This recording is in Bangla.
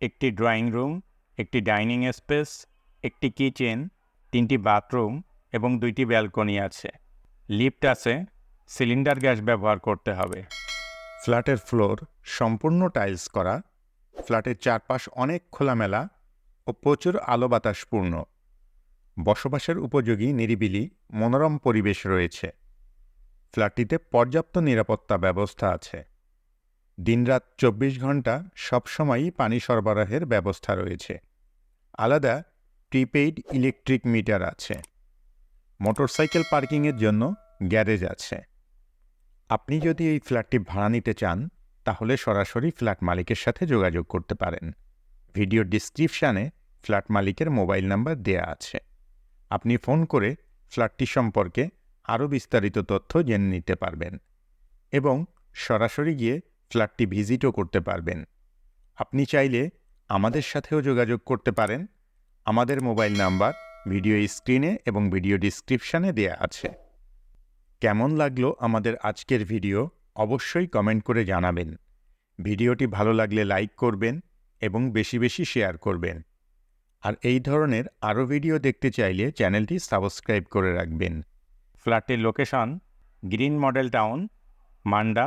একটি ড্রয়িং রুম, একটি ডাইনিং স্পেস, একটি কিচেন, তিনটি বাথরুম এবং দুইটি ব্যালকনি আছে। লিফট আছে, সিলিন্ডার গ্যাস ব্যবহার করতে হবে। ফ্ল্যাটের ফ্লোর সম্পূর্ণ টাইলস করা, ফ্ল্যাটের চারপাশ অনেক খোলামেলা ও প্রচুর আলো বাতাসপূর্ণ বসবাসের উপযোগী নিরিবিলি, মনোরম পরিবেশ রয়েছে। ফ্ল্যাটটিতে পর্যাপ্ত নিরাপত্তা ব্যবস্থা আছে। দিনরাত চব্বিশ ঘণ্টা সবসময়ই পানি সরবরাহের ব্যবস্থা রয়েছে। আলাদা প্রিপেইড ইলেকট্রিক মিটার আছে। মোটরসাইকেল পার্কিংয়ের জন্য গ্যারেজ আছে। আপনি যদি এই ফ্ল্যাটটি ভাড়া নিতে চান, তাহলে সরাসরি ফ্ল্যাট মালিকের সাথে যোগাযোগ করতে পারেন। ভিডিও ডিসক্রিপশানে ফ্ল্যাট মালিকের মোবাইল নাম্বার দেয়া আছে। আপনি ফোন করে ফ্ল্যাটটি সম্পর্কে আরও বিস্তারিত তথ্য জেনে নিতে পারবেন। এবং সরাসরি গিয়ে ফ্ল্যাটটি ভিজিটও করতে পারবেন। আপনি চাইলে আমাদের সাথেও যোগাযোগ করতে পারেন। আমাদের মোবাইল নাম্বার ভিডিও স্ক্রিনে এবং ভিডিও ডিসক্রিপশানে দেয়া আছে। কেমন লাগল আমাদের আজকের ভিডিও অবশ্যই কমেন্ট করে জানাবেন। ভিডিওটি ভালো লাগলে লাইক করবেন এবং বেশি বেশি শেয়ার করবেন। আর এই ধরনের আরও ভিডিও দেখতে চাইলে চ্যানেলটি সাবস্ক্রাইব করে রাখবেন। ফ্ল্যাটের location green model town, Manda